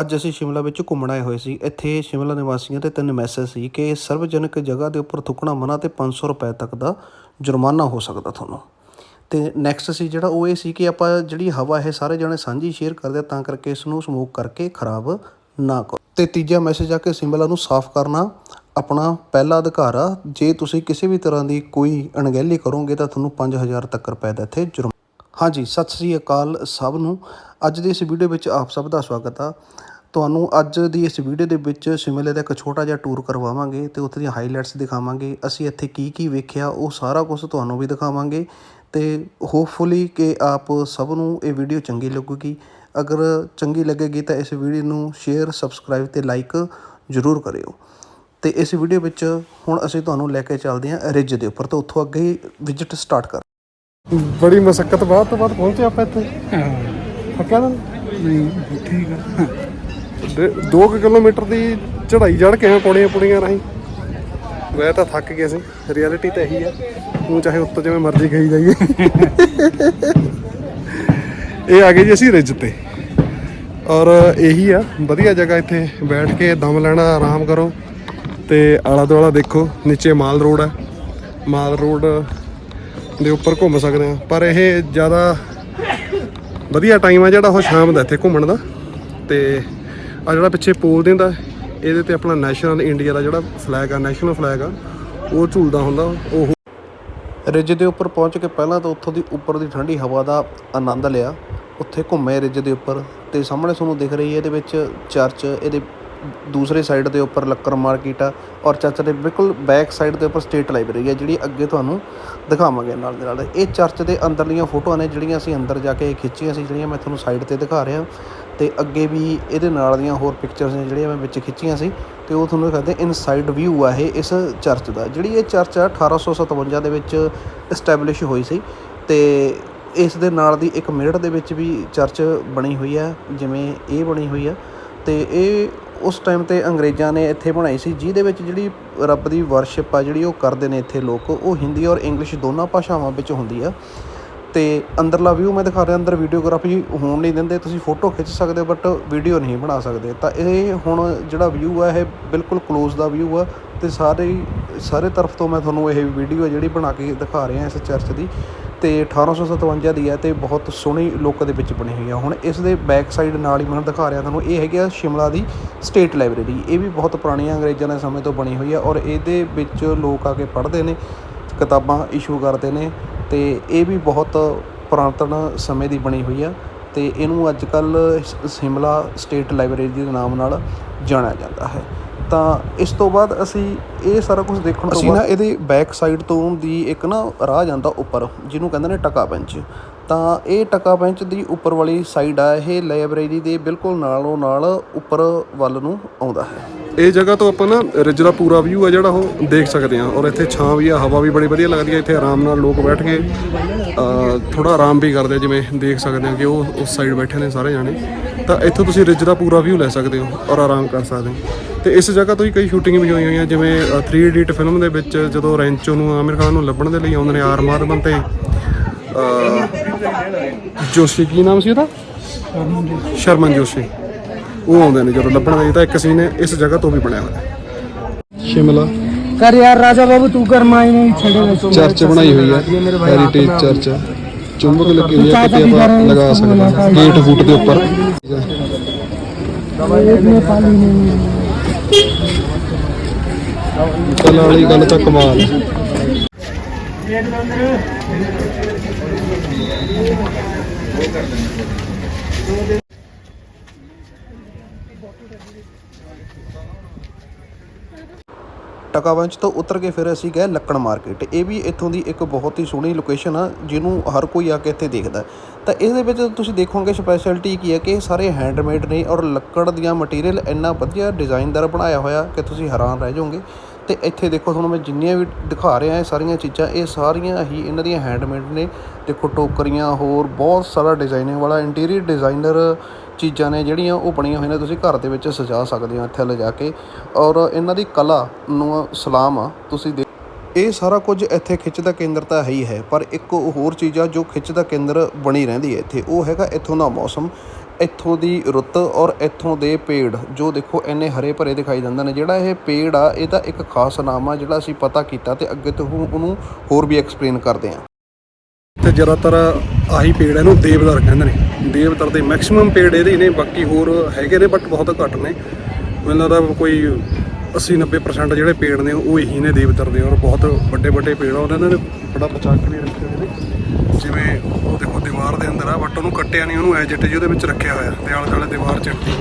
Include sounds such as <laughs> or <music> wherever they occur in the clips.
ਅੱਜ ਅਸੀਂ ਸ਼ਿਮਲਾ ਵਿੱਚ ਘੁੰਮਣ ਆਏ ਹੋਏ ਸੀ। ਇੱਥੇ ਸ਼ਿਮਲਾ ਨਿਵਾਸੀਆਂ ਤੇ ਤਿੰਨ ਮੈਸੇਜ ਸੀ ਕਿ ਸਰਵਜਨਕ ਜਗ੍ਹਾ ਦੇ ਉੱਪਰ ਥੁੱਕਣਾ ਮਨਾ ਤੇ 500 ਰੁਪਏ ਤੱਕ ਦਾ ਜੁਰਮਾਨਾ ਹੋ ਸਕਦਾ ਤੁਹਾਨੂੰ। ਤੇ ਨੈਕਸਟ ਸੀ ਜਿਹੜਾ ਉਹ ਇਹ ਸੀ ਕਿ ਆਪਾਂ ਜਿਹੜੀ ਹਵਾ ਹੈ, ਸਾਰੇ ਜਣੇ ਸਾਂਝੀ ਸ਼ੇਅਰ ਕਰਦੇ ਆ ਤਾਂ ਕਰਕੇ ਇਸ ਨੂੰ ਸਮੋਕ ਕਰਕੇ ਖਰਾਬ ਨਾ ਕਰੋ। ਤੇ ਤੀਜਾ ਮੈਸੇਜ ਆ ਕਿ ਸ਼ਿਮਲਾ ਨੂੰ ਸਾਫ਼ ਕਰਨਾ ਆਪਣਾ ਪਹਿਲਾ ਅਧਿਕਾਰ ਆ। ਜੇ ਤੁਸੀਂ ਕਿਸੇ ਵੀ ਤਰ੍ਹਾਂ ਦੀ ਕੋਈ ਅਣਗਹਿਲੀ ਕਰੋਗੇ ਤਾਂ ਤੁਹਾਨੂੰ 5000 ਤੱਕ ਰੁਪਏ ਦਾ ਇੱਥੇ ਜੁਰਮ ਹਾਂਜੀ, ਸਤਿ ਸ੍ਰੀ ਅਕਾਲ ਸਭ ਨੂੰ। ਅੱਜ ਦੀ ਇਸ ਵੀਡੀਓ ਵਿੱਚ ਆਪ ਸਭ ਦਾ ਸਵਾਗਤ ਆ। ਤੁਹਾਨੂੰ ਅੱਜ ਦੀ ਇਸ ਵੀਡੀਓ ਦੇ ਵਿੱਚ ਸ਼ਿਮਲੇ ਦਾ ਇੱਕ ਛੋਟਾ ਜਿਹਾ ਟੂਰ ਕਰਵਾਵਾਂਗੇ ਤੇ ਉੱਥੇ ਦੀਆਂ ਹਾਈਲਾਈਟਸ ਦਿਖਾਵਾਂਗੇ। ਅਸੀਂ ਇੱਥੇ ਕੀ ਕੀ ਵੇਖਿਆ, ਉਹ ਸਾਰਾ ਕੁਝ ਤੁਹਾਨੂੰ ਵੀ ਦਿਖਾਵਾਂਗੇ ਤੇ ਹੋਪਫੁਲੀ ਕਿ ਆਪ ਸਭ ਨੂੰ ਇਹ ਵੀਡੀਓ ਚੰਗੀ ਲੱਗੂਗੀ। ਅਗਰ ਚੰਗੀ ਲੱਗੇਗੀ ਤਾਂ ਇਸ ਵੀਡੀਓ ਨੂੰ ਸ਼ੇਅਰ ਸਬਸਕ੍ਰਾਈਬ ਤੇ ਲਾਈਕ ਜ਼ਰੂਰ ਕਰਿਓ। ਤੇ ਇਸ ਵੀਡੀਓ ਵਿੱਚ ਹੁਣ ਅਸੀਂ ਤੁਹਾਨੂੰ ਲੈ ਕੇ ਚੱਲਦੇ ਹਾਂ ਰਿਜ ਦੇ ਉੱਪਰ, ਤੋਂ ਉੱਥੋਂ ਅੱਗੇ ਵਿਜ਼ਿਟ ਸਟਾਰਟ ਕਰ ਬੜੀ ਮਸਕਤ ਬਾਅਦ ਤੋਂ ਬਾਅਦ ਪਹੁੰਚੇ ਆਪਾਂ ਇੱਥੇ। ਥੱਕਿਆ ਤਾਂ ਨਹੀਂ ਠੀਕ ਆ 2 ਕਿਲੋਮੀਟਰ ਦੀ ਚੜ੍ਹਾਈ ਚੜ੍ਹ ਕੇ ਆ ਪੌੜੀਆਂ ਪੁੜੀਆਂ ਰਾਹੀਂ। ਵੈ ਤਾਂ ਥੱਕ ਗਏ ਸੀ। ਰਿਐਲਿਟੀ ਤਾਂ ਇਹੀ ਆ ਤੂੰ ਚਾਹੇ ਉੱਤੋਂ ਜਿਵੇਂ ਮਰਜ਼ੀ ਕਹੀ ਜਾਈਏ। ਇਹ ਆ ਗਏ ਜੀ ਅਸੀਂ ਰਿਜ ਤੇ। ਔਰ ਇਹੀ ਆ ਵਧੀਆ ਜਗ੍ਹਾ ਇੱਥੇ ਬੈਠ ਕੇ ਦਮ ਲੈਣਾ ਆਰਾਮ ਕਰੋ। ਤੇ ਆਲਾ ਦੁਆਲਾ ਦੇਖੋ ਨੀਚੇ ਮਾਲ ਰੋਡ ਹੈ ਮਾਲ ਰੋਡ ਦੇ ਉੱਪਰ ਘੁੰਮ ਸਕਦੇ ਆ ਪਰ ਇਹ ਜ਼ਿਆਦਾ ਵਧੀਆ ਟਾਈਮ ਆ ਜਿਹੜਾ ਉਹ ਸ਼ਾਮ ਦਾ ਇੱਥੇ ਘੁੰਮਣ ਦਾ। ਤੇ ਆ ਜਿਹੜਾ ਪਿੱਛੇ ਪੋਲ ਦਿੰਦਾ ਇਹਦੇ ਤੇ ਆਪਣਾ ਨੈਸ਼ਨਲ ਇੰਡੀਆ ਦਾ ਜਿਹੜਾ ਫਲੈਗ ਆ ਨੈਸ਼ਨਲ ਫਲੈਗ ਆ, ਉਹ ਝੂਲਦਾ ਹੁੰਦਾ। ਉਹ ਰਿਜ ਦੇ ਉੱਪਰ ਪਹੁੰਚ ਕੇ ਪਹਿਲਾਂ ਤਾਂ ਉੱਥੋਂ ਦੀ ਉੱਪਰ ਦੀ ਠੰਡੀ ਹਵਾ ਦਾ ਆਨੰਦ ਲਿਆ। ਉੱਥੇ ਘੁੰਮੇ ਰਿਜ ਦੇ ਉੱਪਰ ਤੇ ਸਾਹਮਣੇ ਤੁਹਾਨੂੰ ਦਿਖ ਰਹੀ ਹੈ ਇਹਦੇ ਵਿੱਚ ਚਰਚ, ਇਹਦੇ ਦੂਸਰੇ ਸਾਈਡ ਦੇ ਉੱਪਰ ਲੱਕਰ ਮਾਰਕੀਟ ਆ ਔਰ ਚਰਚ ਦੇ ਬਿਲਕੁਲ ਬੈਕ ਸਾਈਡ ਦੇ ਉੱਪਰ ਸਟੇਟ ਲਾਇਬ੍ਰੇਰੀ ਆ ਜਿਹੜੀ ਅੱਗੇ ਤੁਹਾਨੂੰ ਦਿਖਾਵਾਂਗੇ ਨਾਲ ਦੇ ਨਾਲ। ਇਹ ਚਰਚ ਦੇ ਅੰਦਰਲੀਆਂ ਫੋਟੋਆਂ ਨੇ ਜਿਹੜੀਆਂ ਅਸੀਂ ਅੰਦਰ ਜਾ ਕੇ ਖਿੱਚੀਆਂ ਸੀ, ਜਿਹੜੀਆਂ ਮੈਂ ਤੁਹਾਨੂੰ ਸਾਈਡ ਤੇ ਦਿਖਾ ਰਿਹਾ। ਤੇ ਅੱਗੇ ਵੀ ਇਹਦੇ ਨਾਲ ਦੀਆਂ ਹੋਰ ਪਿਕਚਰਸ ਨੇ ਜਿਹੜੀਆਂ ਮੈਂ ਵਿੱਚ ਖਿੱਚੀਆਂ ਸੀ ਤੇ ਉਹ ਤੁਹਾਨੂੰ ਦਿਖਾਉਂਦੇ ਇਨਸਾਈਡ ਵਿਊ ਆ ਇਹ ਇਸ ਚਰਚ ਦਾ। ਜਿਹੜੀ ਇਹ ਚਰਚ ਆ 1857 ਦੇ ਵਿੱਚ ਐਸਟੈਬਲਿਸ਼ ਹੋਈ ਸੀ ਤੇ ਇਸ ਦੇ ਨਾਲ ਦੀ ਇੱਕ ਮੇਰਠ ਦੇ ਵਿੱਚ ਵੀ ਚਰਚ ਬਣੀ ਹੋਈ ਆ, ਜਿਵੇਂ ਇਹ ਬਣੀ ਹੋਈ ਆ। ਤੇ ਇਹ ਉਸ ਟਾਈਮ ਤੇ ਅੰਗਰੇਜ਼ਾਂ ਨੇ ਇੱਥੇ ਬਣਾਈ ਸੀ, ਜਿਹਦੇ ਵਿੱਚ ਜਿਹੜੀ ਰੱਬ ਦੀ ਵਰਸ਼ਿਪ ਆ, ਜਿਹੜੀ ਉਹ ਕਰਦੇ ਨੇ ਇੱਥੇ ਲੋਕ, ਉਹ ਹਿੰਦੀ ਔਰ ਇੰਗਲਿਸ਼ ਦੋਨਾਂ ਭਾਸ਼ਾਵਾਂ ਵਿੱਚ ਹੁੰਦੀ ਆ। ਤੇ ਅੰਦਰਲਾ ਵਿਊ ਮੈਂ ਦਿਖਾ ਰਿਹਾ, ਅੰਦਰ ਵੀਡੀਓਗ੍ਰਾਫੀ ਹੋਣ ਨਹੀਂ ਦਿੰਦੇ, ਤੁਸੀਂ ਫੋਟੋ ਖਿੱਚ ਸਕਦੇ ਹੋ ਬਟ ਵੀਡੀਓ ਨਹੀਂ ਬਣਾ ਸਕਦੇ। ਤਾਂ ਇਹ ਹੁਣ ਜਿਹੜਾ ਵਿਊ ਆ, ਇਹ ਬਿਲਕੁਲ ক্লোਜ਼ ਦਾ ਵਿਊ ਆ, ਤੇ ਸਾਰੇ ਸਾਰੇ ਤਰਫ ਤੋਂ ਮੈਂ ਤੁਹਾਨੂੰ ਇਹ ਵੀਡੀਓ ਜਿਹੜੀ ਬਣਾ ਕੇ ਦਿਖਾ ਰਿਹਾ ਇਸ ਚਰਚ ਦੀ। ਤੇ 1857 ਦੀ ਹੈ ਤੇ ਬਹੁਤ ਸੋਹਣੀ ਲੁੱਕ ਦੇ ਵਿੱਚ ਬਣੀ ਹੋਈ ਆ। ਹੁਣ ਇਸ ਦੇ ਬੈਕ ਸਾਈਡ ਨਾਲ ਹੀ ਮੈਂ ਦਿਖਾ ਰਿਹਾ ਤੁਹਾਨੂੰ, ਇਹ ਹੈਗੀ ਆ ਸ਼ਿਮਲਾ ਦੀ ਸਟੇਟ ਲਾਇਬ੍ਰੇਰੀ ਇਹ ਵੀ ਬਹੁਤ ਪੁਰਾਣੀ ਅੰਗਰੇਜ਼ਾਂ ਦੇ ਸਮੇਂ ਤੋਂ ਬਣੀ ਹੋਈ ਆ ਔਰ ਇਹਦੇ ਵਿੱਚ ਲੋਕ ਆ ਕੇ ਪੜ੍ਹਦੇ ਨੇ, ਕਿਤਾਬਾਂ ਇਸ਼ੂ ਕਰਦੇ ਨੇ ਤੇ ਇਹ ਵੀ ਬਹੁਤ ਪੁਰਾਤਨ ਸਮੇਂ ਦੀ ਬਣੀ ਹੋਈ ਆ ਤੇ ਇਹਨੂੰ ਅੱਜ ਕੱਲ ਸ਼ਿਮਲਾ ਸਟੇਟ ਲਾਇਬ੍ਰੇਰੀ ਦੇ ਨਾਮ ਨਾਲ ਜਾਣਿਆ ਜਾਂਦਾ ਹੈ। ਤਾਂ ਇਸ ਤੋਂ ਬਾਅਦ ਅਸੀਂ ਇਹ ਸਾਰਾ ਕੁਝ ਦੇਖਣ ਤੋਂ ਅਸੀਂ ਨਾ ਇਹਦੇ ਬੈਕ ਸਾਈਡ ਤੋਂ ਦੀ ਇੱਕ ਨਾ ਰਾਹ ਜਾਂਦਾ ਉੱਪਰ ਜਿਹਨੂੰ ਕਹਿੰਦੇ ਨੇ ਟਕਾ ਬੈਂਚ ਤਾਂ ਇਹ ਟਕਾ ਬੈਂਚ ਦੀ ਉੱਪਰ ਵਾਲੀ ਸਾਈਡ ਆ ਇਹ ਲਾਇਬ੍ਰੇਰੀ ਦੇ ਬਿਲਕੁਲ ਨਾਲੋਂ ਨਾਲ ਉੱਪਰ ਵੱਲ ਨੂੰ ਆਉਂਦਾ ਹੈ। ਇਹ ਜਗ੍ਹਾ ਤੋਂ ਆਪਾਂ ਨਾ ਰਿਜ ਦਾ ਪੂਰਾ ਵਿਊ ਆ ਜਿਹੜਾ ਉਹ ਦੇਖ ਸਕਦੇ ਆ ਔਰ ਇੱਥੇ ਛਾਂ ਵੀ ਆ ਹਵਾ ਵੀ ਬੜੀ ਵਧੀਆ ਲੱਗਦੀ ਆ। ਇੱਥੇ ਆਰਾਮ ਨਾਲ ਲੋਕ ਬੈਠ ਕੇ ਥੋੜਾ ਆਰਾਮ ਵੀ ਕਰਦੇ ਜਿਵੇਂ ਦੇਖ ਸਕਦੇ ਆ ਕਿ ਉਹ ਉਸ ਸਾਈਡ ਬੈਠੇ ਨੇ ਸਾਰੇ ਜਾਣੇ। ਤਾਂ ਇੱਥੋਂ ਤੁਸੀਂ ਰਿਜ ਦਾ ਪੂਰਾ ਵਿਊ ਲੈ ਸਕਦੇ ਹੋ ਔਰ ਆਰਾਮ ਕਰ ਸਕਦੇ ਹੋ। ਤੇ ਇਸ ਜਗ੍ਹਾ ਤੋਂ ਹੀ ਕਈ ਸ਼ੂਟਿੰਗ ਵੀ ਹੋਈ ਹੋਈਆਂ ਜਿਵੇਂ 3 ਇਡੀਟ ਫਿਲਮ ਦੇ ਵਿੱਚ ਜਦੋਂ ਰੈਂਚੋ ਨੂੰ ਆਮਿਰ ਖਾਨ ਨੂੰ ਲੱਭਣ ਦੇ ਲਈ ਆਉਂਦੇ ਨੇ ਆਰ ਮਾਧਵਨ ਜੋਸ਼ੀ ਕੀ ਨਾਮ ਸੀ ਉਹਦਾ? ਸ਼ਰਮਨ ਜੋਸ਼ੀ। ਉਹ ਆਉਂਦੇ ਨੇ ਜਦੋਂ ਲੱਭਣ ਦੇ ਤਾਂ ਇੱਕ ਸੀਨ ਇਸ ਜਗ੍ਹਾ ਤੋਂ ਵੀ ਬਣਿਆ ਹੋਇਆ। ਸ਼ਿਮਲਾ। ਕਰ ਯਾਰ ਰਾਜਾ ਬਾਬੂ ਤੂੰ ਕਰ ਮਾਈ ਨਹੀਂ ਛੜੇ ਚਰਚ ਬਣਾਈ ਹੋਈ ਹੈ ਹੈਰੀਟੇਜ ਚਰਚ ਹੈ। ਚੁੰਬਕ ਲੱਗੇ ਹੋਏ ਆ ਕਿਤੇ ਆਪਾਂ ਲਗਾ ਸਕਦੇ ਹਾਂ। ਗੇਟ ਫੁੱਟ ਦੇ ਉੱਪਰ। ਕਲਾ ਗੱਲ ਤਾਂ ਕਮਾਲ ਦੇਖ ਲਓ ਅੰਦਰ ਉਹ ਕਰ ਟਕਾਵੰਚ ਤੋਂ ਉਤਰ ਕੇ ਫਿਰ ਅਸੀਂ ਗਏ ਲੱਕੜ ਮਾਰਕੀਟ। ਇਹ ਵੀ ਇੱਥੋਂ ਦੀ ਇੱਕ ਬਹੁਤ ਹੀ ਸੋਹਣੀ ਲੋਕੇਸ਼ਨ ਆ, ਜਿਹਨੂੰ ਹਰ ਕੋਈ ਆ ਕੇ ਇੱਥੇ ਦੇਖਦਾ ਹੈ। ਤਾਂ ਇਹਦੇ ਵਿੱਚ ਤੁਸੀਂ ਦੇਖੋਗੇ ਸਪੈਸ਼ਲਿਟੀ ਕੀ ਹੈ ਕਿ ਇਹ ਸਾਰੇ ਹੈਂਡਮੇਡ ਨੇ ਔਰ ਲੱਕੜ ਦੀਆਂ ਮਟੀਰੀਅਲ ਇੰਨਾ ਵਧੀਆ ਡਿਜ਼ਾਈਨਦਾਰ ਬਣਾਇਆ ਹੋਇਆ ਕਿ ਤੁਸੀਂ ਹੈਰਾਨ ਰਹਿ ਜਾਓਗੇ। ਤੇ ਇੱਥੇ ਦੇਖੋ ਤੁਹਾਨੂੰ ਮੈਂ ਜਿੰਨੀਆਂ ਵੀ ਦਿਖਾ ਰਿਹਾ ਇਹ ਸਾਰੀਆਂ ਚੀਜ਼ਾਂ, ਇਹ ਸਾਰੀਆਂ ਹੀ ਇਹਨਾਂ ਦੀਆਂ ਹੈਂਡਮੇਡ ਨੇ। ਦੇਖੋ ਟੋਕਰੀਆਂ, ਹੋਰ ਬਹੁਤ ਸਾਰਾ ਡਿਜ਼ਾਈਨਿੰਗ ਵਾਲਾ ਇੰਟੀਰੀਅਰ ਡਿਜ਼ਾਈਨਰ ਚੀਜ਼ਾਂ ਨੇ ਜਿਹੜੀਆਂ ਉਹ ਬਣੀਆਂ ਹੋਈਆਂ ਨੇ, ਤੁਸੀਂ ਘਰ ਦੇ ਵਿੱਚ ਸਜਾ ਸਕਦੇ ਹੋ ਇੱਥੇ ਲਿਜਾ ਕੇ। ਔਰ ਇਹਨਾਂ ਦੀ ਕਲਾ ਨੂੰ ਸਲਾਮ ਆ, ਤੁਸੀਂ ਦੇ ਇਹ ਸਾਰਾ ਕੁਝ ਇੱਥੇ ਖਿੱਚ ਦਾ ਕੇਂਦਰ ਤਾਂ ਹੈ ਹੀ ਹੈ, ਪਰ ਇੱਕ ਹੋਰ ਚੀਜ਼ ਆ ਜੋ ਖਿੱਚ ਦਾ ਕੇਂਦਰ ਬਣੀ ਰਹਿੰਦੀ ਹੈ ਇੱਥੇ। ਉਹ ਹੈਗਾ ਇੱਥੋਂ ਦਾ ਮੌਸਮ, ਇੱਥੋਂ ਦੀ ਰੁੱਤ ਔਰ ਇੱਥੋਂ ਦੇ ਪੇੜ, ਜੋ ਦੇਖੋ ਇੰਨੇ ਹਰੇ ਭਰੇ ਦਿਖਾਈ ਦਿੰਦੇ ਨੇ। ਜਿਹੜਾ ਇਹ ਪੇੜ ਆ, ਇਹ ਤਾਂ ਇੱਕ ਖਾਸ ਨਾਮ ਆ, ਜਿਹੜਾ ਅਸੀਂ ਪਤਾ ਕੀਤਾ ਤੇ ਅੱਗੇ ਤੋਂ ਉਹਨੂੰ ਹੋਰ ਵੀ ਐਕਸਪਲੇਨ ਕਰਦੇ ਹਾਂ। ਤੇ ਜ਼ਿਆਦਾਤਰ ਆਹੀ ਪੇੜ ਇਹਨੂੰ ਦੇਵਦਾਰ ਕਹਿੰਦੇ ਨੇ। ਦੇਵਦਾਰ ਦੇ ਮੈਕਸਿਮਮ ਪੇੜ ਇਹਦੇ ਨੇ, ਬਾਕੀ ਹੋਰ ਹੈਗੇ ਨੇ ਬਟ ਬਹੁਤ ਘੱਟ ਨੇ। ਮੈਨੂੰ ਲੱਗਦਾ ਕੋਈ 80 90% ਜਿਹੜੇ ਪੇੜ ਨੇ, ਉਹ ਇਹੀ ਨੇ ਦੇਵਦਾਰ ਦੇ, ਔਰ ਬਹੁਤ ਵੱਡੇ ਵੱਡੇ ਪੇੜ ਆ, ਉਹਨਾਂ ਨੇ ਬੜਾ ਬਚਾ ਕੇ ਰੱਖੇ ਹੋਏ ਨੇ। ਜਿਵੇਂ ਉਹ ਦੇਖੋ ਦੀਵਾਰ ਦੇ ਅੰਦਰ ਆ ਬਟ ਉਹਨੂੰ ਕੱਟਿਆ ਨਹੀਂ, ਉਹਨੂੰ ਐਜ ਇਟ ਜੀ ਉਹਦੇ ਵਿੱਚ ਰੱਖਿਆ ਹੋਇਆ ਤੇ ਆਲੇ ਦੁਆਲੇ ਦੀਵਾਰ ਚਿੱਟੀ।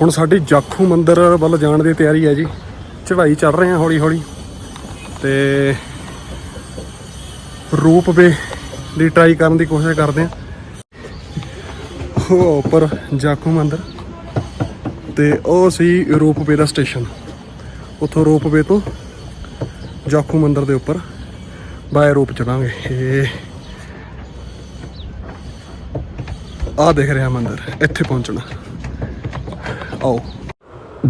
ਹੁਣ ਸਾਡੀ ਜਾਖੂ ਮੰਦਿਰ ਵੱਲ ਜਾਣ ਦੀ ਤਿਆਰੀ ਹੈ ਜੀ। ਚੜ੍ਹਾਈ ਚੜ ਰਹੇ ਹਾਂ ਹੌਲੀ ਹੌਲੀ ਤੇ ਰੋਪਵੇ ਦੀ ਟਰਾਈ ਕਰਨ ਦੀ ਕੋਸ਼ਿਸ਼ ਕਰਦੇ ਆ ਉਹ ਉੱਪਰ ਜਾਕੂ ਮੰਦਰ ਤੇ ਉਹ ਸੀ ਰੋਪਵੇ ਦਾ ਸਟੇਸ਼ਨ ਉੱਥੋਂ ਰੋਪਵੇ ਤੋਂ ਜਾਖੂ ਮੰਦਰ ਦੇ ਉੱਪਰ ਬਾਏ ਰੋਪ ਚੜਾਂਗੇ। ਇਹ ਆ ਦੇਖ ਰਿਹਾ ਮੰਦਰ, ਇੱਥੇ ਪਹੁੰਚਣਾ। ਆਓ।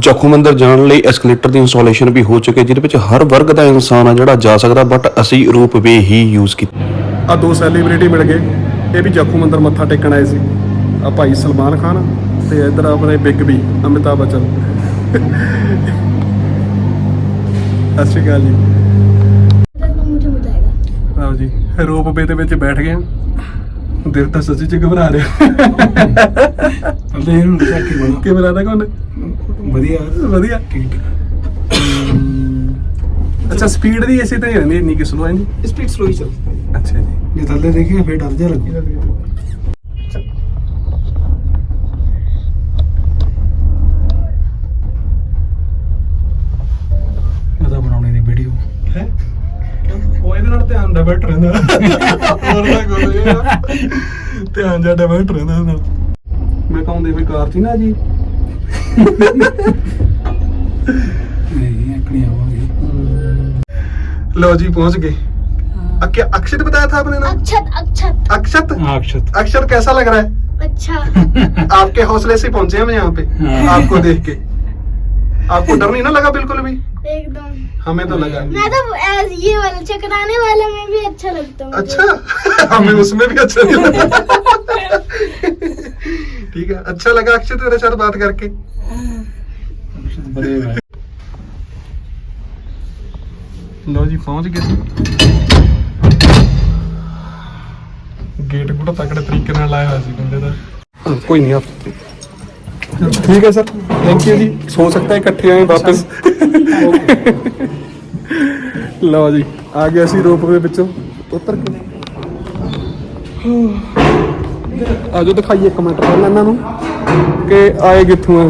ਜਖੂ ਜਾਣ ਲਈ ਐਸਕੇਲੇਟਰ ਦੀ ਇੰਸਟਾਲੇਸ਼ਨ ਵੀ ਹੋ ਚੁੱਕੀ ਜਿਹਦੇ ਵਿੱਚ ਹਰ ਵਰਗ ਦਾ ਇਨਸਾਨ ਆ ਜਿਹੜਾ ਜਾ ਸਕਦਾ ਬਟ ਅਸੀਂ ਰੂਪ ਵੇ ਹੀ ਯੂਜ਼ ਕੀਤਾ। ਆ ਦੋ ਸੈਲੀਬ੍ਰਿਟੀ ਮਿਲ ਗਏ ਇਹ ਵੀ ਜਖੂ ਮੱਥਾ ਟੇਕਣ ਆਏ ਸੀ। ਆ ਭਾਈ ਸਲਮਾਨ ਖਾਨ ਤੇ ਇਧਰ ਆਪਣੇ ਬਿਗ ਬੀ ਅਮਿਤਾਭ ਬਚਨ। ਸਤਿ ਸ਼੍ਰੀ ਅਕਾਲ ਜੀ। ਆਓ ਜੀ ਰੋਪਵੇ ਦੇ ਵਿੱਚ ਬੈਠ ਗਏ। ਦਿਲ ਤਾਂ ਸੱਚੀ ਚ ਘਬਰਾ ਰਿਹਾ। ਦੇਰ ਨੂੰ ਚੱਕੀ ਬਣਾ। ਕਿਵੇਂ ਲੱਗਦਾ ਕੋਣ ਵਧੀਆ ਵਧੀਆ। ਅੱਛਾ ਸਪੀਡ ਦੀ ਇਸੇ ਤਰ੍ਹਾਂ ਹੀ ਰਹਿੰਦੀ ਇੰਨੀ ਕਿ ਸਲੋ ਹੈ ਜੀ ਸਪੀਡ ਸਲੋ ਹੀ ਚੱਲ ਅੱਛਾ ਜੀ। ਜੇ ਥੱਲੇ ਦੇਖੀਏ ਫੇਰ ਡਰ ਜਾ ਲੱਗੇ। ਉਹਦਾ ਬਣਾਉਣੀ ਦੀ ਵੀਡੀਓ ਹੈ? ਉਹ ਇਹਦੇ ਨਾਲ ਧਿਆਨ ਡਾਇਵਰਟ ਰਹਿੰਦਾ। ਹੋਰ ਤਾਂ ਕੋਈ ਨਹੀਂ। ਆ। <laughs> ਧਿਆਨ ਜਾ ਡਾਇਵਰਟ ਰਹਿੰਦਾ ਇਹਦੇ ਨਾਲ। ਮੈਂ ਕਹਾਉਂਦੇ ਹੋਈ ਕਾਰ ਸੀ ਨਾ ਜੀ। लो जी पहुँच गए। हाँ। अक्षत बताया था आपने ना? अक्षत अक्षत। अक्षत? हाँ, अक्षत। अक्षत कैसा लग रहा है? अच्छा। <laughs> आपके हौसले से पहुँचे हम यहाँ पे हाँ। आपको देख के। आपको डर नहीं ना लगा बिल्कुल भी? एकदम। हमें तो लगा। मैं तो ये वाला चकराने वाला में भी अच्छा लगता हूँ। अच्छा? <laughs> हमें उसमें भी अच्छा नहीं लगा। <laughs> ठीक है अच्छा लगा अक्षय तेरे साथ बात करके। ਬੜੇ ਭਾਈ ਲਓ ਜੀ, ਪਹੁੰਚ ਗਏ ਗੇਟ ਬੜਾ ਤਕੜੇ ਤਰੀਕੇ ਨਾਲ ਲਾਇਆ ਹੋਇਆ ਸੀ ਬੰਦੇ ਦਾ। ਕੋਈ ਨਹੀਂ, ਆਪ ਠੀਕ ਹੈ ਸਰ ਥੈਂਕ ਯੂ ਜੀ। ਸੋ ਸਕਤਾ ਹੈ ਇਕੱਠੇ ਆਏ ਵਾਪਸ। ਲਓ ਜੀ, ਆ ਗਿਆ ਸੀ ਰੋਪਵੇ ਵਿੱਚੋਂ। ਉਤਰ ਕੇ। ਆਜੋ ਦਿਖਾਈਏ ਇੱਕ ਮਿੰਟ ਪਹਿਲਾਂ ਇਹਨਾਂ ਨੂੰ, ਕਿ ਆਏ ਕਿੱਥੋਂ ਆ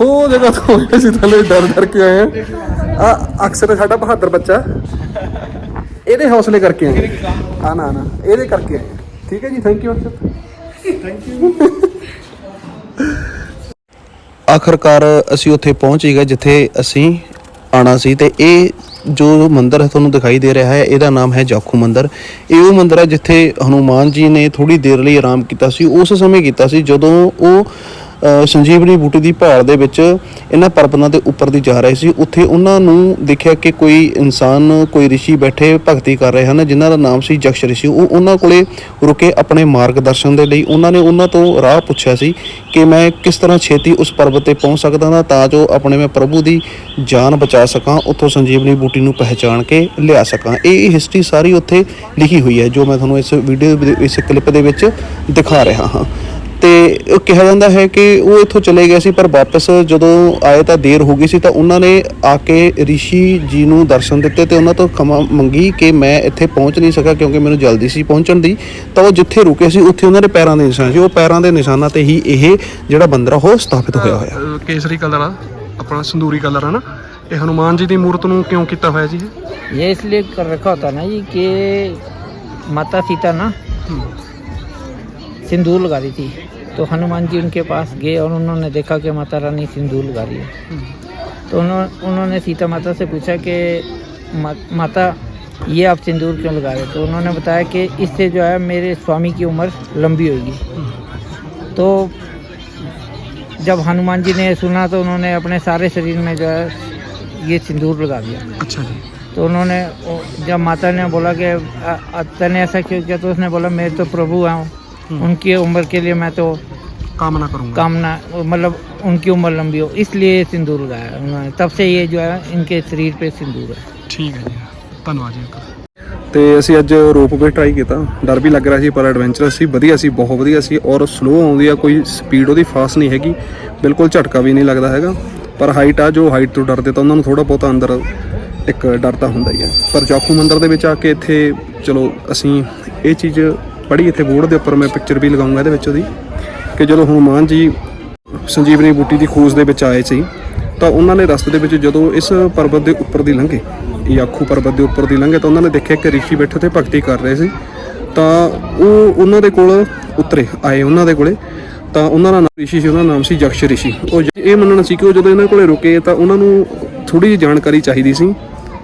ਉਹ ਜਗ੍ਹਾ ਤੋਂ ਹੋਏ ਸੀ ਥੱਲੇ ਡਰ ਡਰ ਕੇ ਆਏ ਆ ਆ ਅਕਸਰ ਸਾਡਾ ਬਹਾਦਰ ਬੱਚਾ। ਇਹਦੇ ਹੌਸਲੇ ਕਰਕੇ ਆਏ ਆ ਨਾ ਨਾ ਇਹਦੇ ਕਰਕੇ ਆਏ ਠੀਕ ਹੈ ਜੀ ਥੈਂਕ ਯੂ ਅਕਸਰ ਆਖਰਕਾਰ ਅਸੀਂ ਉੱਥੇ ਪਹੁੰਚ ਹੀ ਗਏ ਜਿੱਥੇ ਅਸੀਂ ਆਣਾ ਸੀ ਤੇ ਇਹ ਜੋ ਮੰਦਿਰ ਤੁਹਾਨੂੰ ਦਿਖਾਈ ਦੇ ਰਿਹਾ ਹੈ ਇਹਦਾ ਨਾਮ ਹੈ ਜਾਖੂ ਮੰਦਿਰ। ਇਹ ਉਹ ਮੰਦਿਰ ਹੈ ਜਿੱਥੇ ਹਨੂਮਾਨ ਜੀ ਨੇ ਥੋੜੀ ਦੇਰ ਲਈ ਆਰਾਮ ਕੀਤਾ ਸੀ। ਉਸ ਸਮੇਂ ਕੀਤਾ ਸੀ ਜਦੋਂ ਉਹ ਸੰਜੀਵਨੀ ਬੂਟੀ ਦੀ ਭਾਲ ਦੇ ਵਿੱਚ ਇਹਨਾਂ ਪਰਬਤਾਂ ਦੇ ਉੱਪਰ ਦੀ ਜਾ ਰਹੇ ਸੀ। ਉੱਥੇ ਉਹਨਾਂ ਨੂੰ ਦੇਖਿਆ ਕਿ ਕੋਈ ਇਨਸਾਨ, ਕੋਈ ਰਿਸ਼ੀ ਬੈਠੇ ਭਗਤੀ ਕਰ ਰਹੇ ਹਨ, ਜਿਨ੍ਹਾਂ ਦਾ ਨਾਮ ਸੀ ਜਕਸ਼ ਰਿਸ਼ੀ। ਉਹ ਉਹਨਾਂ ਕੋਲੇ ਰੁਕੇ ਆਪਣੇ ਮਾਰਗਦਰਸ਼ਨ ਦੇ ਲਈ। ਉਹਨਾਂ ਨੇ ਉਹਨਾਂ ਤੋਂ ਰਾਹ ਪੁੱਛਿਆ ਸੀ ਕਿ ਮੈਂ ਕਿਸ ਤਰ੍ਹਾਂ ਛੇਤੀ ਉਸ ਪਰਬਤ ਤੇ ਪਹੁੰਚ ਸਕਦਾ ਹਾਂ ਤਾਂ ਜੋ ਆਪਣੇ ਮੈਂ ਪ੍ਰਭੂ ਦੀ ਜਾਨ ਬਚਾ ਸਕਾਂ, ਉੱਥੋਂ ਸੰਜੀਵਨੀ ਬੂਟੀ ਨੂੰ ਪਹਿਚਾਣ ਕੇ ਲਿਆ ਸਕਾਂ। ਇਹ ਹਿਸਟਰੀ ਸਾਰੀ ਉੱਥੇ ਲਿਖੀ ਹੋਈ ਹੈ, ਜੋ ਮੈਂ ਤੁਹਾਨੂੰ ਇਸ ਵੀਡੀਓ ਇਸ ਕਲਿੱਪ ਦੇ ਵਿੱਚ ਦਿਖਾ ਰਿਹਾ ਹਾਂ। ਤੇ ਉਹ ਕਿਹਾ ਜਾਂਦਾ ਹੈ ਕਿ ਉਹ ਇੱਥੋਂ ਚਲੇ ਗਏ ਸੀ ਪਰ ਵਾਪਸ ਜਦੋਂ ਆਏ ਤਾਂ ਦੇਰ ਹੋ ਗਈ ਸੀ ਤਾਂ ਉਹਨਾਂ ਨੇ ਆ ਕੇ ਰਿਸ਼ੀ ਜੀ ਨੂੰ ਦਰਸ਼ਨ ਦਿੱਤੇ ਤੇ ਉਹਨਾਂ ਤੋਂ ਖਮਾ ਮੰਗੀ ਕਿ ਮੈਂ ਇੱਥੇ ਪਹੁੰਚ ਨਹੀਂ ਸਕਿਆ ਕਿਉਂਕਿ ਮੈਨੂੰ ਜਲਦੀ ਸੀ ਪਹੁੰਚਣ ਦੀ। ਤਾਂ ਉਹ ਜਿੱਥੇ ਰੁਕੇ ਸੀ ਉੱਥੇ ਉਹਨਾਂ ਦੇ ਪੈਰਾਂ ਦੇ ਨਿਸ਼ਾਨ ਸੀ। ਉਹ ਪੈਰਾਂ ਦੇ ਨਿਸ਼ਾਨਾਂ ਤੇ ਹੀ ਇਹ ਜਿਹੜਾ ਬੰਦਰਾ ਹੋ ਸਥਾਪਿਤ ਹੋਇਆ ਹੋਇਆ। ਕੇਸਰੀ ਕਲਰ ਆ ਆਪਣਾ ਸੰਦੂਰੀ ਕਲਰ ਆ ਨਾ। ਇਹ ਹਨੂਮਾਨ ਜੀ ਦੀ ਮੂਰਤ ਨੂੰ ਕਿਉਂ ਕੀਤਾ ਹੋਇਆ ਜੀ ਇਹ? ਇਸ ਲਈ ਕਰ ਰੱਖਾ ਹੋਤਾ ਨਾ ਜੀ ਕਿ ਮਾਤਾ ਸੀਤਾ ਨਾ सिंदूर लगा दी थी। तो हनुमान जी उनके पास गए और उन्होंने देखा कि माता रानी सिंदूर लगा रही है। तो उन्होंने सीता माता से पूछा कि माता ये आप सिंदूर क्यों लगा रहे तो उन्होंने बताया कि इससे जो है मेरे स्वामी की उम्र लंबी होगी। तो जब हनुमान जी ने सुना तो उन्होंने अपने सारे शरीर में जो है ये सिंदूर लगा दिया। अच्छा जी। तो उन्होंने जब माता ने बोला कि तेने ऐसा क्यों किया? तो उसने बोला मैं तो प्रभु हाँ आऊँ उनकी उम्र के लिए मैं तो ਕਾਮਨਾ ਕਰੂੰਗਾ कामना मतलब उनकी उम्र लंबी हो इसलिए ये सिंदूर लगाया उन्होंने तब से ये जो है इनके शरीर पे सिंदूर है ਠੀਕ ਹੈ ਜੀ ਧੰਨਵਾਦ ਜੀ ਅੰਕਲ ਤੇ ਅਸੀਂ ਅੱਜ ਰੋਪਵੇ ਟਰਾਈ ਕੀਤਾ ਡਰ ਵੀ ਲੱਗ ਰਿਹਾ ਸੀ ਪਰ ਐਡਵੈਂਚਰਸ ਸੀ ਵਧੀਆ ਸੀ ਬਹੁਤ ਵਧੀਆ ਸੀ ਔਰ ਸਲੋ ਆਉਂਦੀ ਆ ਕੋਈ ਸਪੀਡ ਉਹਦੀ ਫਾਸਟ ਨਹੀਂ ਹੈਗੀ ਬਿਲਕੁਲ ਝਟਕਾ ਵੀ ਨਹੀਂ ਲੱਗਦਾ ਹੈਗਾ ਪਰ ਹਾਈਟ ਆ ਜੋ ਹਾਈਟ ਤੋਂ ਡਰਦੇ ਤਾਂ ਉਹਨਾਂ ਨੂੰ ਥੋੜਾ ਬਹੁਤਾ ਅੰਦਰ ਇੱਕ ਡਰ ਤਾਂ ਹੁੰਦਾ ਹੀ ਆ ਪਰ ਜਾਖੂ ਮੰਦਿਰ ਦੇ ਵਿੱਚ ਆ ਕੇ ਇੱਥੇ ਚਲੋ ਅਸੀਂ ਇਹ ਚੀਜ਼ ਪੜ੍ਹੀ ਇੱਥੇ ਬੋਰਡ ਦੇ ਉੱਪਰ ਮੈਂ ਪਿਕਚਰ ਵੀ ਲਗਾਉਂਗਾ ਇਹਦੇ ਵਿੱਚ ਉਹਦੀ, ਕਿ ਜਦੋਂ ਹਨੂਮਾਨ ਜੀ ਸੰਜੀਵਨੀ ਬੂਟੀ ਦੀ ਖੋਜ ਦੇ ਵਿੱਚ ਆਏ ਸੀ, ਤਾਂ ਉਹਨਾਂ ਨੇ ਰਸਤੇ ਦੇ ਵਿੱਚ ਜਦੋਂ ਇਸ ਪਰਬਤ ਦੇ ਉੱਪਰ ਦੀ ਲੰਘੇ ਯਾਖੂ ਪਰਬਤ ਦੇ ਉੱਪਰ ਦੀ ਲੰਘੇ, ਤਾਂ ਉਹਨਾਂ ਨੇ ਦੇਖਿਆ ਕਿ ਰਿਸ਼ੀ ਬੈਠੇ ਤੇ ਭਗਤੀ ਕਰ ਰਹੇ ਸੀ। ਤਾਂ ਉਹ ਉਹਨਾਂ ਦੇ ਕੋਲ ਉਤਰੇ, ਆਏ ਉਹਨਾਂ ਦੇ ਕੋਲੇ। ਤਾਂ ਉਹਨਾਂ ਦਾ ਨਾਮ ਰਿਸ਼ੀ ਸੀ, ਉਹਨਾਂ ਦਾ ਨਾਮ ਸੀ ਯਕਸ਼ ਰਿਸ਼ੀ। ਉਹ ਇਹ ਮੰਨਣਾ ਸੀ ਕਿ ਉਹ ਜਦੋਂ ਇਹਨਾਂ ਕੋਲੇ ਰੁਕੇ, ਤਾਂ ਉਹਨਾਂ ਨੂੰ ਥੋੜੀ ਜਿਹੀ ਜਾਣਕਾਰੀ ਚਾਹੀਦੀ ਸੀ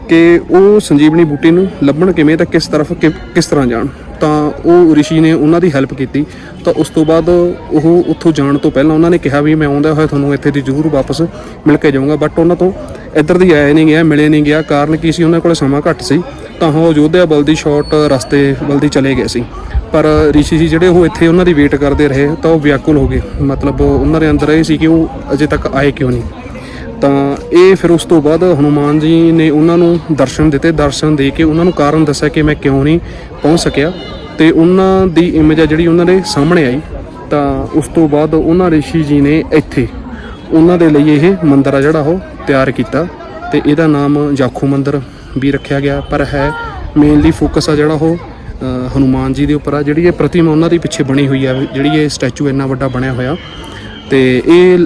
ਕਿ ਉਹ ਸੰਜੀਵਨੀ ਬੂਟੀ ਨੂੰ ਲੱਭਣ ਕਿਵੇਂ, ਤਾਂ ਕਿਸ ਤਰਫ ਕਿ- ਕਿਸ ਤਰ੍ਹਾਂ ਜਾਣ। ਤਾਂ ਉਹ ਰਿਸ਼ੀ ਨੇ ਉਹਨਾਂ ਦੀ ਹੈਲਪ ਕੀਤੀ। ਤਾਂ ਉਸ ਤੋਂ ਬਾਅਦ ਉਹ ਉੱਥੋਂ ਜਾਣ ਤੋਂ ਪਹਿਲਾਂ ਉਹਨਾਂ ਨੇ ਕਿਹਾ ਵੀ ਮੈਂ ਆਉਂਦਾ ਹੋਇਆ ਤੁਹਾਨੂੰ ਇੱਥੇ ਦੀ ਜ਼ਰੂਰ ਵਾਪਸ ਮਿਲ ਕੇ ਜਾਊਂਗਾ। ਬਟ ਉਹਨਾਂ ਤੋਂ ਇੱਧਰ ਦੀ ਆਇਆ ਨਹੀਂ ਗਿਆ, ਮਿਲੇ ਨਹੀਂ ਗਿਆ। ਕਾਰਨ ਕੀ ਸੀ? ਉਹਨਾਂ ਕੋਲ ਸਮਾਂ ਘੱਟ ਸੀ। ਤਾਂ ਉਹ ਯੋਧਿਆ ਬਲ ਦੀ ਸ਼ਾਰਟ ਰਸਤੇ ਬਲ ਦੀ ਚਲੇ ਗਏ ਸੀ। ਪਰ ਰਿਸ਼ੀ ਜੀ ਜਿਹੜੇ ਉਹ ਇੱਥੇ ਉਹਨਾਂ ਦੀ ਵੇਟ ਕਰਦੇ ਰਹੇ, ਤਾਂ ਉਹ ਵਿਆਕੁਲ ਹੋ ਗਏ। ਮਤਲਬ ਉਹਨਾਂ ਦੇ ਅੰਦਰ ਇਹ ਸੀ ਕਿ ਉਹ ਅਜੇ ਤੱਕ ਆਏ ਕਿਉਂ ਨਹੀਂ। ਤਾਂ ਇਹ ਫਿਰ ਉਸ ਤੋਂ ਬਾਅਦ ਹਨੂਮਾਨ ਜੀ ਨੇ ਉਹਨਾਂ ਨੂੰ ਦਰਸ਼ਨ ਦਿੱਤੇ। ਦਰਸ਼ਨ ਦੇ ਕੇ ਉਹਨਾਂ ਨੂੰ ਕਾਰਨ ਦੱਸਿਆ ਕਿ ਮੈਂ ਕਿਉਂ ਨਹੀਂ ਪਹੁੰਚ ਸਕਿਆ ਤੇ ਉਹਨਾਂ ਦੀ ਇਮੇਜ ਆ ਜਿਹੜੀ ਉਹਨਾਂ ਦੇ ਸਾਹਮਣੇ ਆਈ ਤਾਂ ਉਸ ਤੋਂ ਬਾਅਦ ਉਹਨਾਂ ਰਿਸ਼ੀ ਜੀ ਨੇ ਇੱਥੇ ਉਹਨਾਂ ਦੇ ਲਈ ਇਹ ਮੰਦਿਰ ਆ ਜਿਹੜਾ ਉਹ ਤਿਆਰ ਕੀਤਾ ਤੇ ਇਹਦਾ ਨਾਮ ਜਾਖੂ ਮੰਦਿਰ ਵੀ ਰੱਖਿਆ ਗਿਆ। ਪਰ ਹੈ ਮੇਨਲੀ ਫੋਕਸ ਆ ਜਿਹੜਾ ਉਹ ਅ, ਹਨੂਮਾਨ ਜੀ ਦੇ ਉੱਪਰ ਆ। ਜਿਹੜੀ ਇਹ ਪ੍ਰਤਿਮਾ ਉਹਨਾਂ ਦੀ ਪਿੱਛੇ ਬਣੀ ਹੋਈ ਆ ਜਿਹੜੀ ਇਹ ਸਟੈਚੂ ਇੰਨਾ ਵੱਡਾ ਬਣਿਆ ਹੋਇਆ। ਤੇ ਇਹ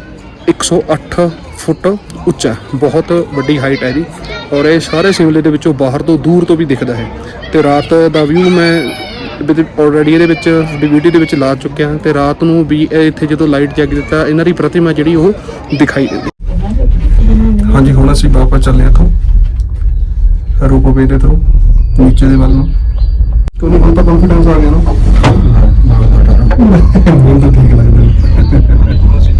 108 ਫੁੱਟ ਉੱਚਾ ਹੈ। ਬਹੁਤ ਵੱਡੀ ਹਾਈਟ ਹੈ ਇਹਦੀ ਔਰ ਇਹ ਸਾਰੇ ਸਿਮਲੇ ਦੇ ਵਿੱਚੋਂ ਬਾਹਰ ਤੋਂ ਦੂਰ ਤੋਂ ਵੀ ਦਿਖਦਾ ਹੈ। ਤੇ ਰਾਤ ਦਾ ਵਿਊ ਮੈਂ ਆਲਰੇਡੀ ਇਹਦੇ ਵਿੱਚ ਵੀਡੀਓ ਦੇ ਵਿੱਚ ਲਾ ਚੁੱਕਿਆ ਤੇ ਰਾਤ ਨੂੰ ਵੀ ਇਹ ਇੱਥੇ ਜਦੋਂ ਲਾਈਟ ਜਗਦੀ ਤਾਂ ਇਹਨਾਂ ਦੀ ਪ੍ਰਤਿਮਾ ਜਿਹੜੀ ਉਹ ਦਿਖਾਈ ਦਿੰਦੀ ਹਾਂਜੀ ਹੁਣ ਅਸੀਂ ਵਾਪਸ ਚੱਲੇ ਇੱਥੋਂ। ਰੂਪਵੇ ਦੇ ਤੋਂ ਨੀਚੇ ਦੇ ਵੱਲ ਨੂੰ। ਕਿਉਂ ਹੁਣ ਤਾਂ ਕੰਫੀਡੈਂਸ ਆ ਗਿਆ ਨਾ। ਮੈਨੂੰ ਤਾਂ ਠੀਕ ਲੱਗਦਾ। <laughs>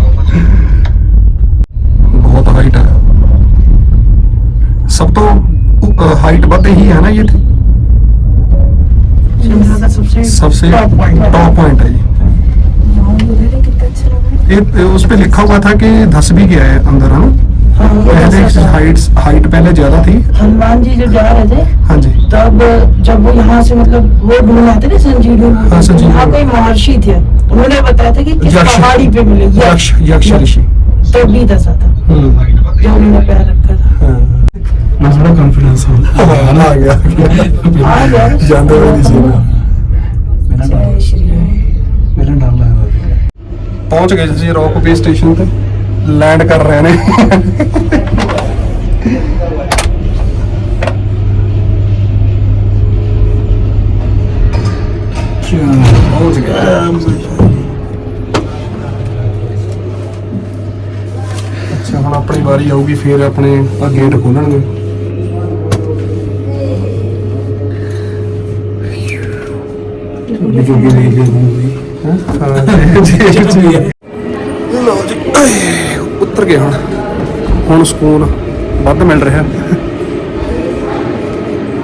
हाइट है। सब तो हाइट बते ही है ना ये तो। थी सबसे टॉप पॉइंट है। ये। उस पर लिखा हुआ था कि धस भी गया है अंदर है ना? हाँ, पहले हाइट हाइट पहले ज़्यादा थी। हनुमान जी जब जा रहे थे हाँ जी। तब जब वो यहाँ से मतलब वो ढूंढ आते थे संजीव हाँ संजीव यहाँ कोई महर्षि थे उन्होंने बताया था कि किस पहाड़ी पे मिले। यक्ष यक्ष ऋषि। ਪਹੁੰਚ ਗਏ ਜੀ ਰੌਕ ਪੇ ਸਟੇਸ਼ਨ ਤੇ। ਲੈਂਡ ਕਰ ਰਹੇ ਨੇ। ਪਹੁੰਚ ਗਏ। ਵਾਰੀ ਆਊਗੀ, ਫਿਰ ਆਪਣੇ ਆ ਗੇਟ ਖੋਲਣਗੇ। ਜੋ ਵੀ ਨਹੀਂ ਜੀ ਹਾਂ? ਲੋ ਜੀ, ਉੱਤਰ ਗਏ ਹੁਣ। ਹੁਣ ਸਕੂਨ ਵੱਧ ਮਿਲ ਰਿਹਾ।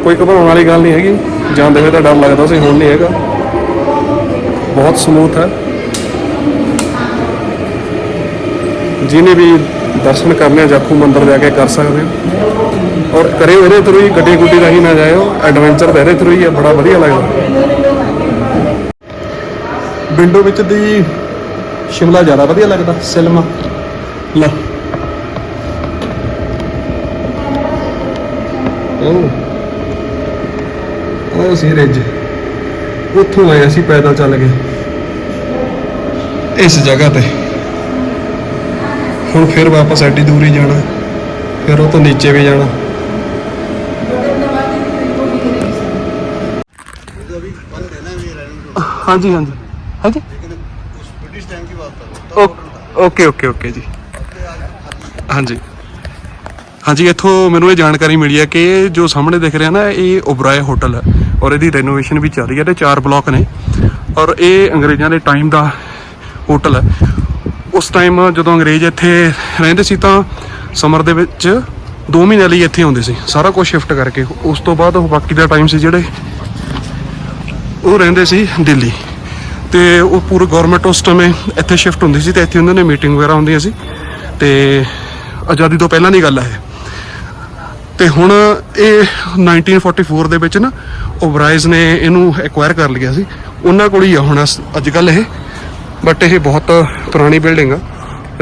ਕੋਈ ਘਬਰਾਉਣ ਵਾਲੀ ਗੱਲ ਨਹੀਂ ਹੈਗੀ। ਜਾਂਦੇ ਹੋਏ ਤਾਂ ਡਰ ਲੱਗਦਾ ਸੀ, ਹੁਣ ਨਹੀਂ ਹੈਗਾ। ਬਹੁਤ ਸਮੂਥ ਹੈ। ਜਿਹਨੇ ਵੀ ਦਰਸ਼ਨ ਕਰਨੇ ਜਾਖੂ ਮੰਦਿਰ ਜਾ ਕੇ ਕਰ ਸਕਦੇ ਹੋ ਔਰ ਕਰਿਓ ਇਹਦੇ ਥਰੂ ਹੀ ਗੱਡੀ ਗੁੱਡੀ ਰਾਹੀਂ ਨਾ ਜਾਇਓ ਐਡਵੈਂਚਰ ਤਾਂ ਇਹਦੇ ਥਰੂ ਹੀ ਹੈ ਬੜਾ ਵਧੀਆ ਲੱਗਦਾ। ਵਿੰਡੋ ਵਿੱਚ ਦੀ ਸ਼ਿਮਲਾ ਜ਼ਿਆਦਾ ਵਧੀਆ ਲੱਗਦਾ ਸਿਲਮਾ ਲੈ। ਉਹ ਉਹ ਸੀ ਰਿਜ। ਉੱਥੋਂ ਆਏ ਅਸੀਂ ਪੈਦਲ ਚੱਲ ਗਏ ਇਸ ਜਗ੍ਹਾ ਤੇ। ਹੁਣ ਫਿਰ ਵਾਪਸ ਐਡੀ ਦੂਰ ਜਾਣਾ। ਫਿਰ ਉਹ ਤੋਂ ਨੀਚੇ ਵੀ ਜਾਣਾ। ਹਾਂਜੀ ਹਾਂਜੀ। ਹਾਂਜੀ? ਓਕੇ ਓਕੇ ਓਕੇ ਜੀ। ਹਾਂਜੀ। ਹਾਂਜੀ, ਇੱਥੋਂ ਮੈਨੂੰ ਇਹ ਜਾਣਕਾਰੀ ਮਿਲੀ ਹੈ ਕਿ ਜੋ ਸਾਹਮਣੇ ਦਿਖ ਰਿਹਾ ਨਾ, ਇਹ ਓਬਰਾਏ ਹੋਟਲ ਹੈ ਔਰ ਇਹਦੀ ਰੈਨੋਵੇਸ਼ਨ ਵੀ ਚੱਲ ਰਹੀ ਹੈ ਤੇ ਚਾਰ ਬਲਾਕ ਨੇ ਔਰ ਇਹ ਅੰਗਰੇਜ਼ਾਂ ਦੇ ਟਾਈਮ ਦਾ ਹੋਟਲ ਹੈ। ਉਸ ਟਾਈਮ ਜਦੋਂ ਅੰਗਰੇਜ਼ ਇੱਥੇ ਰਹਿੰਦੇ ਸੀ ਤਾਂ ਸਮਰ ਦੇ ਵਿੱਚ 2 ਮਹੀਨੇ ਲਈ ਇੱਥੇ ਆਉਂਦੇ ਸੀ। ਸਾਰਾ ਕੁਝ ਸ਼ਿਫਟ ਕਰਕੇ। ਉਸ ਤੋਂ ਬਾਅਦ ਉਹ ਬਾਕੀ ਦਾ ਟਾਈਮ ਸੀ ਜਿਹੜੇ ਉਹ ਰਹਿੰਦੇ ਸੀ ਦਿੱਲੀ। ਤੇ ਉਹ ਪੂਰੇ ਗਵਰਨਮੈਂਟ ਉਸ ਟਾਈਮ ਇੱਥੇ ਸ਼ਿਫਟ ਹੁੰਦੀ ਸੀ ਤੇ ਇੱਥੇ ਉਹਨਾਂ ਨੇ ਮੀਟਿੰਗ ਵਗੈਰਾ ਹੁੰਦੀਆਂ ਸੀ। ਤੇ ਆਜ਼ਾਦੀ ਤੋਂ ਪਹਿਲਾਂ ਦੀ ਗੱਲ ਹੈ ਤੇ ਹੁਣ ਇਹ 1944 ਦੇ ਵਿੱਚ ਨਾ ਓਬਰਾਈਜ਼ ਨੇ ਇਹਨੂੰ ਐਕਵਾਇਰ ਕਰ ਲਿਆ ਸੀ। ਉਹਨਾਂ ਕੋਲ ਹੀ ਆ ਹੁਣ ਅੱਜ ਕੱਲ ਇਹ। ਬਟ ਇਹ ਬਹੁਤ ਪੁਰਾਣੀ ਬਿਲਡਿੰਗ ਆ।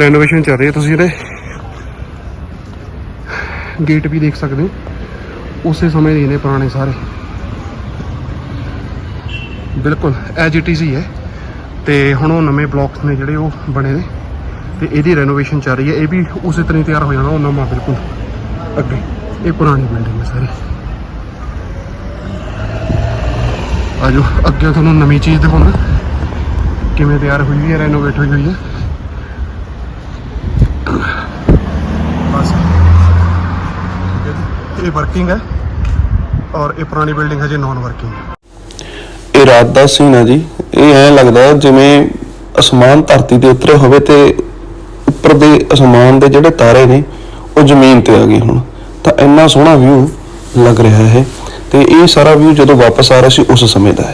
ਰੈਨੋਵੇਸ਼ਨ ਚੱਲ ਰਹੀ ਹੈ ਤੁਸੀਂ ਇਹਦੇ ਗੇਟ ਵੀ ਦੇਖ ਸਕਦੇ ਹੋ। ਉਸੇ ਸਮੇਂ ਦੇ ਨੇ ਪੁਰਾਣੇ ਸਾਰੇ। ਬਿਲਕੁਲ ਐਜ ਇਟ ਇਜ਼ ਹੀ ਹੈ। ਤੇ ਹੁਣ ਉਹ ਨਵੇਂ ਬਲੌਕਸ ਨੇ ਜਿਹੜੇ ਉਹ ਬਣੇ ਨੇ। ਤੇ ਇਹਦੀ ਰੈਨੋਵੇਸ਼ਨ ਚੱਲ ਰਹੀ ਹੈ। ਇਹ ਵੀ ਉਸੇ ਤਰ੍ਹਾਂ ਹੀ ਤਿਆਰ ਹੋ ਜਾਣਾ ਉਹ ਨਵਾਂ ਬਿਲਕੁਲ ਅੱਗੇ। ਇਹ ਪੁਰਾਣੀ ਬਿਲਡਿੰਗ ਹੈ ਸਾਰੀ। ਆਜੋ, ਅੱਗੇ ਤੁਹਾਨੂੰ ਨਵੀਂ ਚੀਜ਼ ਦਿਖਾਉਣਾ ਕਿਵੇਂ ਤਿਆਰ ਹੋਈ ਹੋਈ ਹੈ ਰੈਨੋਵੇਟ ਹੋਈ ਹੋਈ ਹੈ? ਬਸ। ਇਹ ਵਰਕਿੰਗ ਹੈ ਔਰ ਇਹ ਪੁਰਾਣੀ ਬਿਲਡਿੰਗ ਹਜੇ ਨਾਨ ਵਰਕਿੰਗ ਹੈ। ਇਹ ਰਾਤ ਦਾ ਸੀਨ ਹੈ ਜੀ। ਇਹ ਐਂ ਲੱਗਦਾ ਜਿਵੇਂ ਅਸਮਾਨ ਧਰਤੀ ਤੇ ਉਤਰੇ ਹੋਵੇ ਤੇ ਉੱਪਰ ਦੇ ਅਸਮਾਨ ਦੇ ਜਿਹੜੇ ਤਾਰੇ ਨੇ, ਉਹ ਜ਼ਮੀਨ ਤੇ ਆ ਗਏ ਹੁਣ। ਤਾਂ ਇੰਨਾ ਸੋਹਣਾ ਵਿਊ ਲੱਗ ਰਿਹਾ ਹੈ ਤੇ ਇਹ ਸਾਰਾ ਵਿਊ ਜਦੋਂ ਵਾਪਸ ਆ ਰਿਹਾ ਸੀ ਉਸ ਸਮੇਂ ਦਾ ਹੈ।